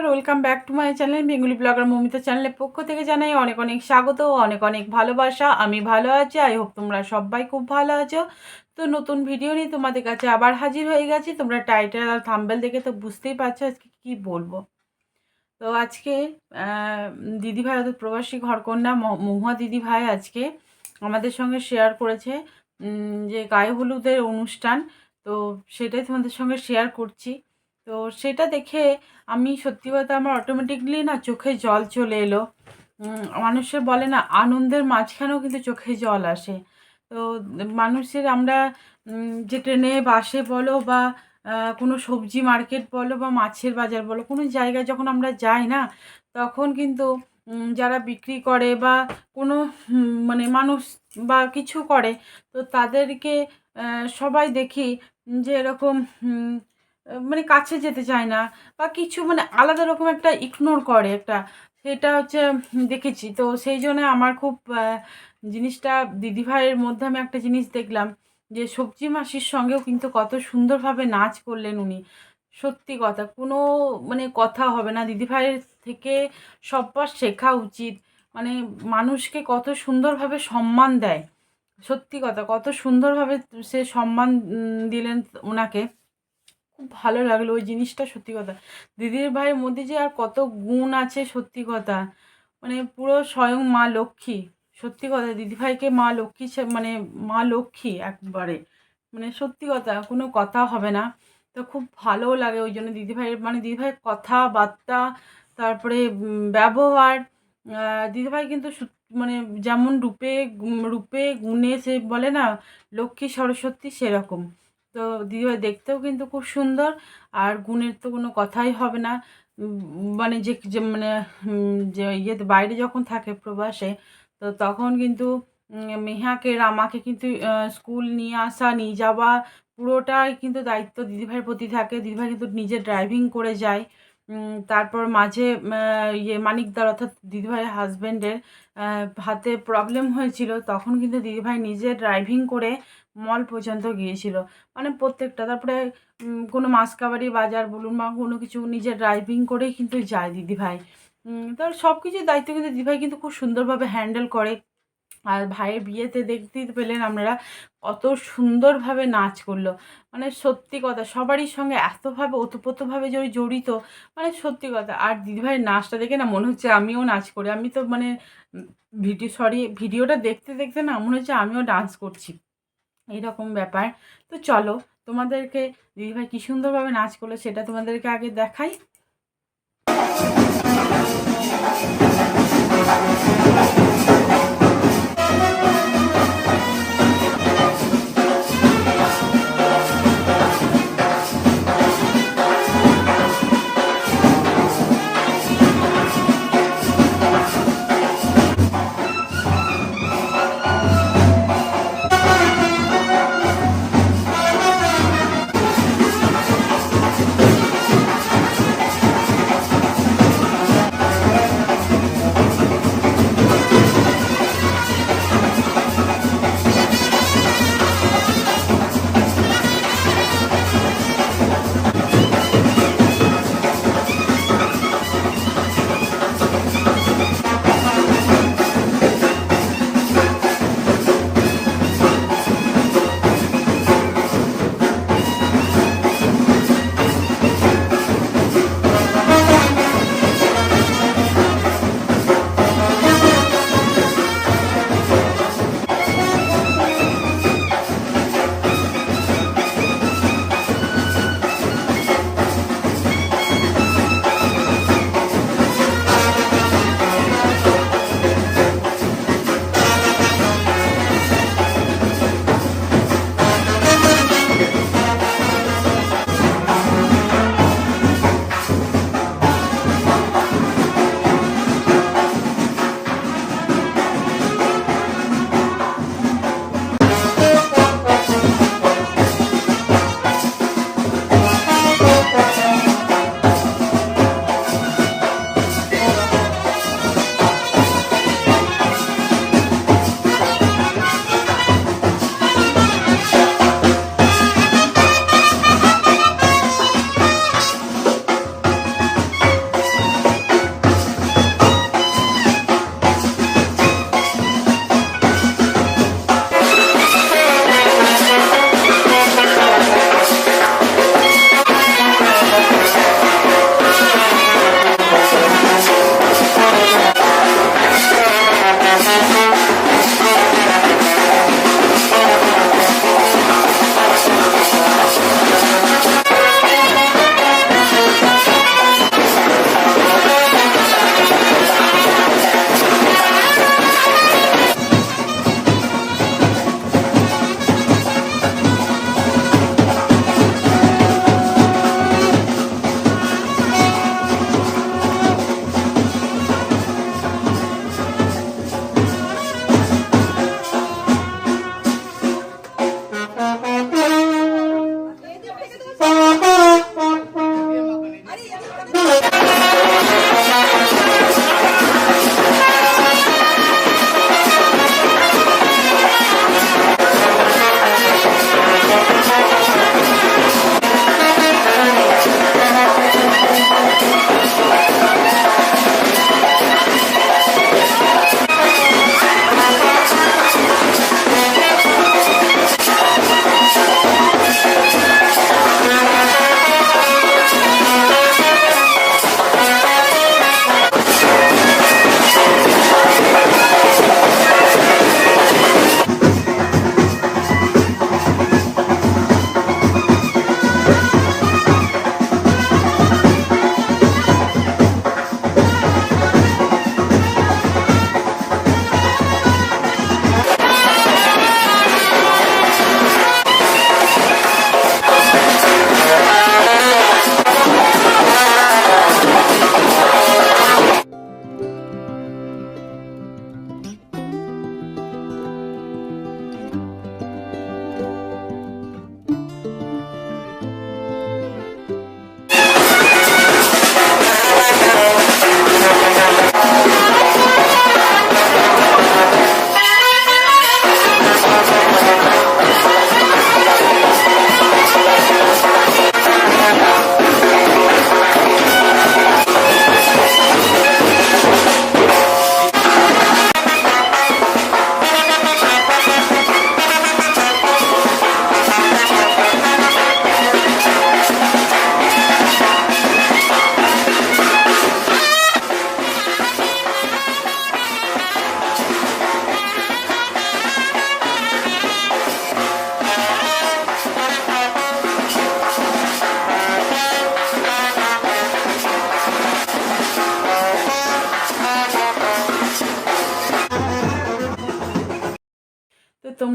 নমস্কার welcome back to my channel Bengali blogger Momita চ্যানেলের পক্ষ থেকে জানাই অনেক অনেক স্বাগত, অনেক অনেক ভালোবাসা। আমি ভালো আছি আই হোপ তোমরা সবাই খুব ভালো আছো। তো নতুন ভিডিও নিয়ে তোমাদের কাছে আবার হাজির হয়ে গেছি। তোমরা টাইটেল আর থাম্বেল দেখে তো বুঝতেই পারছ আজকে কী বলব। তো আজকে দিদিভাই অর্থাৎ প্রবাসী ঘরকন্যা মহুয়া দিদিভাই আজকে আমাদের সঙ্গে শেয়ার করেছে যে গায়ে হলুদের অনুষ্ঠান। তো সেটাই তোমাদের সঙ্গে শেয়ার করছি। তো সেটা দেখে আমি সত্যি কথা আমার অটোমেটিকলি না চোখে জল চলে এলো। মানুষের বলে না, আনন্দের মাঝখানেও কিন্তু চোখে জল আসে। তো মানুষের আমরা যে ট্রেনে, বাসে বলো বা কোনো সবজি মার্কেট বলো বা মাছের বাজার বলো, কোনো জায়গায় যখন আমরা যাই না, তখন কিন্তু যারা বিক্রি করে বা কোনো মানে মানুষ বা কিছু করে, তো তাদেরকে সবাই দেখি যে এরকম মানে কাছে যেতে চায় না বা কিছু মানে আলাদা রকম একটা ইগনোর করে একটা। সেটা হচ্ছে দেখেছি। তো সেই জন্য আমার খুব জিনিসটা দিদিভাইয়ের মধ্যে আমি একটা জিনিস দেখলাম যে সবজি মাসির সঙ্গেও কিন্তু কত সুন্দরভাবে নাচ করলেন উনি। সত্যি কথা, কোনো মানে কথা হবে না। দিদিভাইয়ের থেকে সব্বার শেখা উচিত। মানে মানুষকে কত সুন্দরভাবে সম্মান দেয়। সত্যি কথা, কত সুন্দরভাবে সে সম্মান দিলেন ওনাকে। খুব ভালো লাগল, ওই জিনিসটা সত্যি কথা। দিদির ভাইয়ের মধ্যে যে আর কত গুণ আছে সত্যি কথা। মানে পুরো স্বয়ং মা লক্ষ্মী, সত্যি কথা। দিদিভাইকে মা লক্ষ্মী মানে মা লক্ষ্মী একবারে। মানে সত্যি কথা, কোনো কথা হবে না। তো খুব ভালোও লাগে ওই জন্য দিদিভাইয়ের মানে দিদিভাইয়ের কথাবার্তা, তারপরে ব্যবহার দিদিভাই কিন্তু মানে যেমন রূপে রূপে, গুণে সে বলে না, লক্ষ্মী, সরস্বতী সেরকম। তো দিদিভাই দেখতেও কিন্তু খুব সুন্দর, আর গুণের তো কোনো কথাই হবে না। মানে যে মানে যে ইয়েতে বাইরে যখন থাকে প্রবাসে, তো তখন কিন্তু মেহাকে, রামাকে কিন্তু স্কুল নিয়ে আসা, নিয়ে যাওয়া, পুরোটাই কিন্তু দায়িত্ব দিদিভাইয়ের প্রতি থাকে। দিদিভাই কিন্তু নিজে ড্রাইভিং করে যায়। তারপর মাঝে ইয়ে মানিকদার অর্থাৎ দিদিভাইয়ের হাজব্যান্ডের হাতে প্রবলেম হয়েছিল তখন কিন্তু দিদিভাই নিজে ড্রাইভিং করে মল পর্যন্ত গিয়েছিল। মানে প্রত্যেকটা তারপরে কোনো মাসকাবারি বাজার বলুন বা কোনো কিছু নিজে ড্রাইভিং করেই কিন্তু যায় দিদিভাই। উম, তো সব কিছুর দায়িত্ব কিন্তু দিদিভাই কিন্তু খুব সুন্দরভাবে হ্যান্ডেল করে। আর ভাইয়ের বিয়েতে দেখতেই পেলেন আপনারা কত সুন্দরভাবে নাচ করল। মানে সত্যি কথা, সবারই সঙ্গে এতভাবে, ওতপ্রোতভাবে জড়িত মানে সত্যি কথা। আর দিদিভাইয়ের নাচটা দেখে না মনে হচ্ছে আমিও নাচ করি। আমি তো মানে ভিডিও, সরি, ভিডিওটা দেখতে দেখতে না মনে হচ্ছে আমিও ডান্স করছি। এইরকম ব্যাপার। তো চলো, তোমাদেরকে দিদিভাই কী সুন্দরভাবে নাচ করল সেটা তোমাদেরকে আগে দেখাই।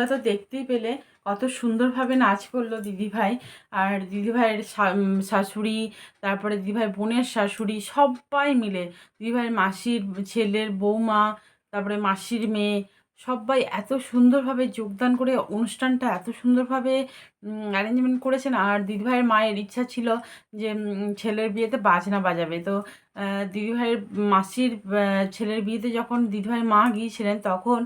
তোমরা তো দেখতেই পেলে কত সুন্দরভাবে নাচ করল দিদিভাই। আর দিদিভাইয়ের শাশুড়ি, তারপরে দিদিভাই বোনের শাশুড়ি সবাই মিলে, দিদিভাইয়ের মাসির ছেলের বৌমা, তারপরে মাসির মেয়ে সবাই এত সুন্দরভাবে যোগদান করে অনুষ্ঠানটা, এত সুন্দরভাবে অ্যারেঞ্জমেন্ট করেছেন। আর দিদিভাইয়ের মায়ের ইচ্ছা ছিল যে ছেলের বিয়েতে বাজনা বাজাবে। তো দিদিভাইয়ের মাসির ছেলের বিয়েতে যখন দিদিভাইয়ের মা গিয়েছিলেন, তখন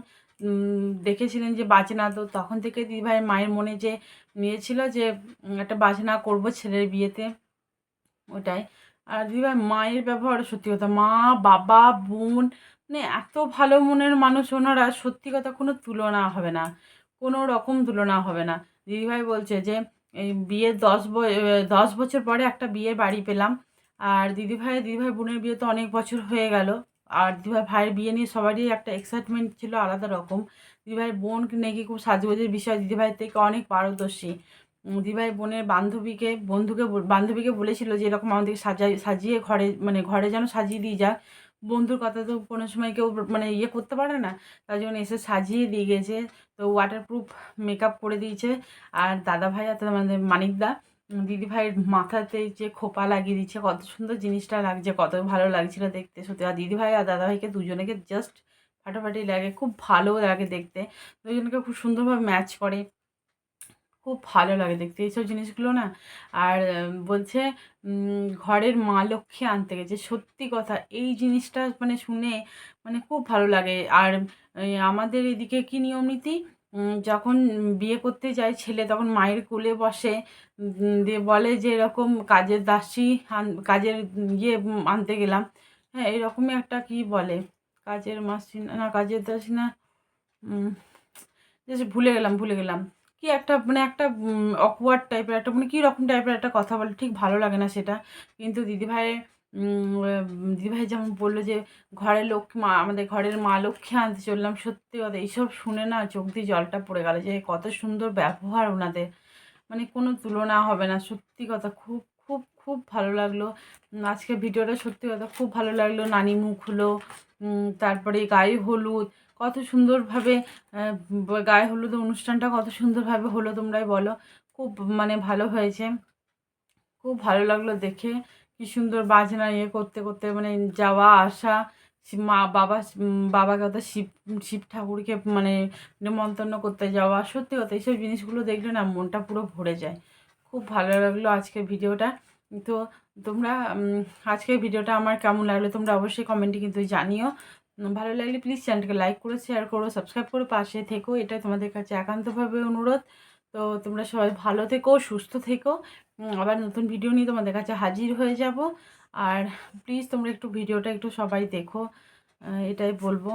দেখেছিলেন যে বাজনা তো তখন থেকে দিদিভাইয়ের মায়ের মনে যে নিয়েছিল যে একটা বাজনা করব ছেলের বিয়েতে, ওটাই। আর দিদিভাই মায়ের ব্যবহার সত্যি কথা, মা, বাবা, বোন মানে এত ভালো মনের মানুষ ওনারা, সত্যি কথা কোনো তুলনা হবে না, কোনো রকম তুলনা হবে না। দিদিভাই বলছে যে, এই বিয়ের দশ দশ বছর পরে একটা বিয়ে বাড়ি পেলাম, আর দিদিভাই দিদিভাই বোনের বিয়ে তো অনেক বছর হয়ে গেল। আর দিদিভাই ভাইয়ের বিয়ে নিয়ে সবারই একটা এক্সাইটমেন্ট ছিল আলাদা রকম। দিদিভাই বোন নাকি খুব সাজগোজের বিষয়। দিদিভাই থেকে অনেক পারদর্শী। দিদিভাই বোনের বান্ধবীকে, বন্ধুকে বান্ধবীকে বলেছিল যে এরকম আমাদেরকে সাজাই, সাজিয়ে ঘরে মানে ঘরে যেন সাজিয়ে দিয়ে যাক বন্ধুর কথা তো কোনো সময় কেউ মানে ইয়ে করতে পারে না। তার জন্য এসে সাজিয়ে দিয়ে গেছে। তো ওয়াটারপ্রুফ মেকআপ করে দিয়েছে। আর দাদা ভাই অর্থাৎ আমাদের মানিকদা দিদি ভাইয়ের মাথাতে যে খোপা লাগিয়ে দিচ্ছে, কত সুন্দর জিনিসটা লাগছে কত ভালো লাগছিল দেখতে সত্যি। আর দিদি ভাই আর দাদাভাইকে দুজনেকে জাস্ট ফাটাফাটি লাগে, খুব ভালো লাগে দেখতে। দুজনকে খুব সুন্দরভাবে ম্যাচ করে। খুব ভালো লাগে দেখতে এইসব জিনিসগুলো না। আর বলছে ঘরের মা লক্ষ্মী আনতে গেছে। সত্যি কথা, এই জিনিসটা মানে শুনে মানে খুব ভালো লাগে। আর আমাদের এদিকে কি নিয়ম নীতি? যখন বিয়ে করতে যায় ছেলে তখন মায়ের কোলে বসে দিয়ে বলে যে এরকম কাজের দাসী কাজের ইয়ে আনতে গেলাম। হ্যাঁ এরকমই একটা কি বলে? কাজের মাসি না কাজের দাসী না ভুলে গেলাম ভুলে গেলাম। কি একটা মানে একটা অকওয়ার্ড টাইপের একটা মানে কী রকম টাইপের একটা কথা বলে, ঠিক ভালো লাগে না সেটা। কিন্তু দিদিভাইয়ের দিদিভাই যেমন বলল যে ঘরের লক্ষ্মী মা আমাদের ঘরের মা লক্ষ্মী আনতে চললাম। সত্যি কথা এইসব শুনে না চোখ দিয়ে জলটা পড়ে গেল যে কত সুন্দর ব্যবহার ওনাদের। মানে কোনো তুলনা হবে না সত্যি কথা। খুব খুব খুব ভালো লাগল। উম, আজকের ভিডিওটা সত্যি কথা খুব ভালো লাগল। নানি মুখ হলো তারপরে গায়ে হলুদ কত সুন্দরভাবে গায়ে হলুদ অনুষ্ঠানটা কত সুন্দরভাবে হলো তোমরাই বলো। খুব মানে ভালো হয়েছে। খুব ভালো লাগল দেখে। কি সুন্দর বাজনা ইয়ে করতে করতে মানে যাওয়া আসা মা বাবা উম, বাবা কথা শিব শিব ঠাকুরকে মানে নিমন্ত্রণ করতে যাওয়া সত্যি কথা এইসব জিনিসগুলো দেখলে না মনটা পুরো ভরে যায়। খুব ভালো লাগল আজকের ভিডিওটা। তো তোমরা আজকের ভিডিওটা আমার কেমন লাগল তোমরা অবশ্যই কমেন্টে কিন্তু জানিও। ভালো লাগলে প্লিজ চ্যানেলটাকে লাইক করো শেয়ার করো সাবস্ক্রাইব করো পাশে থেকো। এটা তোমাদের কাছে একান্তভাবে অনুরোধ। তো তোমরা সবাই ভালো থেকো, সুস্থ থেকো। আবার নতুন ভিডিও নিয়ে তোমাদের কাছে হাজির হয়ে যাব। আর প্লিজ তোমরা একটু ভিডিওটা একটু সবাই দেখো। এটাই বলব।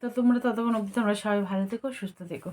তো তোমরা ততক্ষণ অবধি তোমরা সবাই ভালো থেকো, সুস্থ থেকো।